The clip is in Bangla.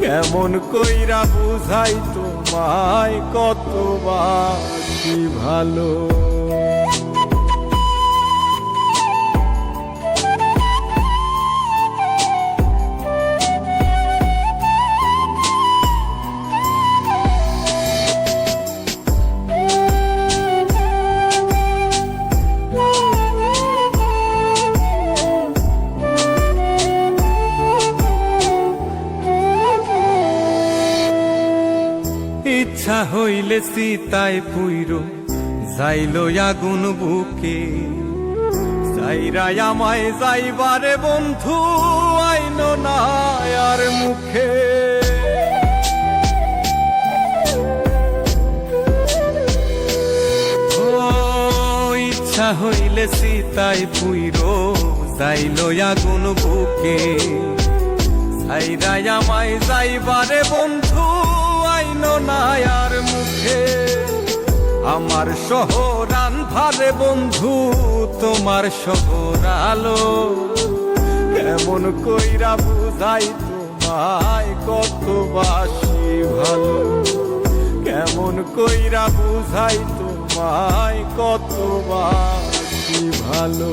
কেমন কইরা বুঝাই তোমায় কত বাসি ভালো? ইচ্ছা হইলে সীতায় পুইর, যাইল আগুন বুকে। যাইরাই আমায় যাইবারে বন্ধু, আইন না আর মুখে। ইচ্ছা হইলে সীতায় পুইর, যাইল আগুন বুকে। সাইরাই আমায় যাইবারে বন্ধু, আইন নায়ার মুখে। আমার শহর আন্ধারে বন্ধু, তোমার শহর আলো। কেমন কইরা বুঝাই তোমায় কত বাসি ভালো। কেমন কইরা বুঝাই তোমায় কত বাসি ভালো।